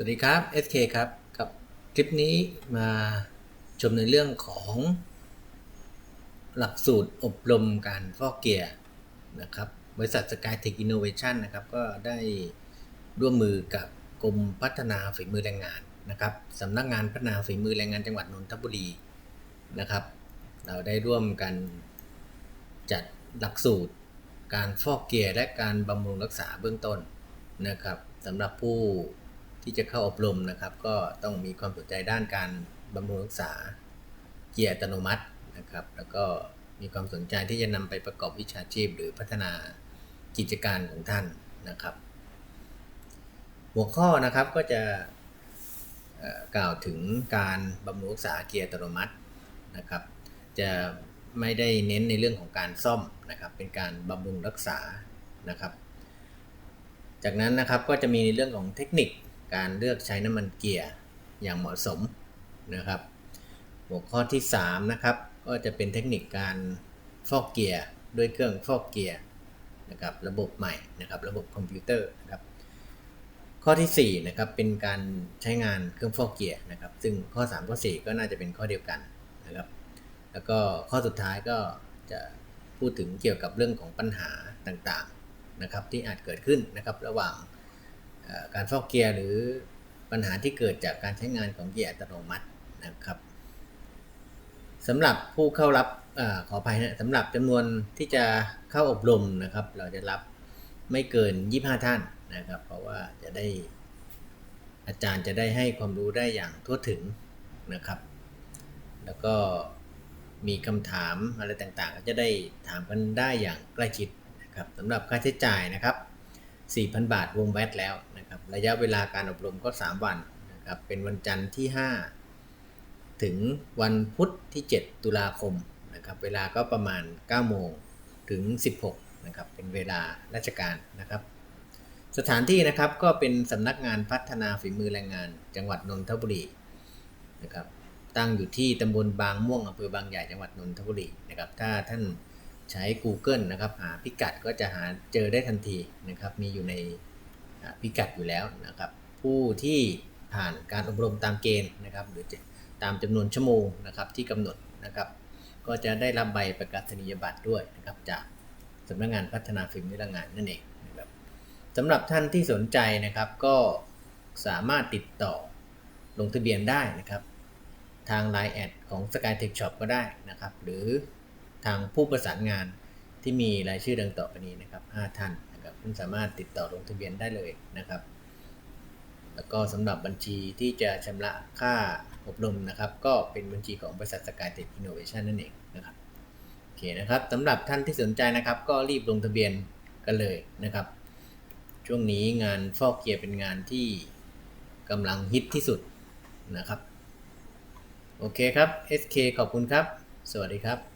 สวัสดีครับ SK ครับกับคลิปนี้มาชมในเรื่องของหลักสูตรอบรมการฟอกเกียร์นะครับบริษัทสกายเทคอินโนเวชันนะครับก็ได้ร่วมมือกับกรมพัฒนาฝีมือแรงงานนะครับสำนักงานพัฒนาฝีมือแรงงานจังหวัดนนทบุรีนะครับ เราได้ร่วมกันจัดหลักสูตรการฟอกเกียร์และการบำรุงรักษาเบื้องต้นนะครับสำหรับผู้ ที่จะเข้าอบรมนะครับ ก็ต้องมีความสนใจด้านการบำรุงรักษาเกียร์อัตโนมัตินะครับ แล้วก็มีความสนใจที่จะนำไปประกอบวิชาชีพ หรือพัฒนากิจการของท่านนะครับ หัวข้อนะครับก็จะกล่าวถึงการบำรุงรักษาเกียร์อัตโนมัตินะครับ จะไม่ได้เน้นในเรื่องของการซ่อมนะครับ เป็นการบำรุงรักษานะครับ จากนั้นนะครับก็จะมีในเรื่องของเทคนิค การเลือกใช้น้ำมันเกียร์อย่างเหมาะสมนะครับ หัวข้อที่3นะครับก็จะเป็นเทคนิคการฟอกเกียร์ด้วยเครื่องฟอกเกียร์นะครับระบบใหม่นะครับระบบคอมพิวเตอร์นะครับข้อที่4นะครับเป็นการใช้งานเครื่องฟอกเกียร์นะครับ ซึ่งข้อ 3 ข้อ 4 ก็น่าจะเป็นข้อเดียวกันนะครับ แล้วก็ข้อสุดท้ายก็จะพูดถึงเกี่ยวกับเรื่องของปัญหาต่างๆนะครับที่อาจเกิดขึ้นนะครับระหว่าง การฟอกเกียร์หรือปัญหาที่เกิดจากการใช้งานของเกียร์อัตโนมัตินะครับสำหรับผู้เข้ารับอขออภัยนะสำหรับจำนวนที่จะเข้าอบรมนะครับ เราจะรับไม่เกิน 25 ท่านนะครับ เพราะว่าจะได้อาจารย์จะได้ให้ความรู้ได้อย่างทั่วถึงนะครับ แล้วก็มีคำถามอะไรต่างๆ ก็จะได้ถามกันได้อย่างใกล้ชิดนะครับสำหรับค่าใช้จ่ายนะครับ 4,000 บาทวงแวตแล้วนะครับระยะเวลาการอบรมก็ 3 วันนะครับเป็นวันจันทร์ที่ 5 ถึงวันพุธที่ 7 ตุลาคมนะครับเวลาก็ประมาณ 9 โมงถึง 16นะครับเป็นเวลาราชการนะครับ สถานที่นะครับก็เป็นสำนักงานพัฒนาฝีมือแรงงาน จังหวัดนนทบุรีนะครับตั้งอยู่ที่ตำบลบางม่วงอำเภอบางใหญ่จังหวัดนนทบุรีนะครับถ้าท่าน ใช้ Google นะครับ หาพิกัดก็จะหาเจอได้ทันทีนะครับ มีอยู่ในพิกัดอยู่แล้วนะครับ ผู้ที่ผ่านการอบรมตามเกณฑ์นะครับ หรือจะตามจำนวนชั่วโมงนะครับที่กำหนดนะครับ ก็จะได้รับใบประกาศนียบัตรด้วยนะครับ จากสำนักงานพัฒนาฝีมือแรงงานนั่นเองนะครับสำหรับท่านที่สนใจนะครับก็สามารถติดต่อลงทะเบียนได้นะครับ ทาง Line แอดของ Sky Tech Shop ก็ได้นะครับ หรือ ทางผู้ประสานงานที่มีรายชื่อดังต่อไปนี้นะครับ 5 ท่านนะครับคุณสามารถติดต่อลงทะเบียนได้เลยนะครับ แล้วก็สำหรับบัญชีที่จะชำระค่าอบรมนะครับ ก็เป็นบัญชีของบริษัท Sky Tech Innovation นั่นเองนะครับโอเคนะครับสำหรับท่านที่สนใจนะครับ ก็รีบลงทะเบียนกันเลยนะครับ ช่วงนี้งานฟอกเกียร์เป็นงานที่กำลังฮิตที่สุดนะครับ โอเคครับ SK ขอบคุณครับ สวัสดีครับ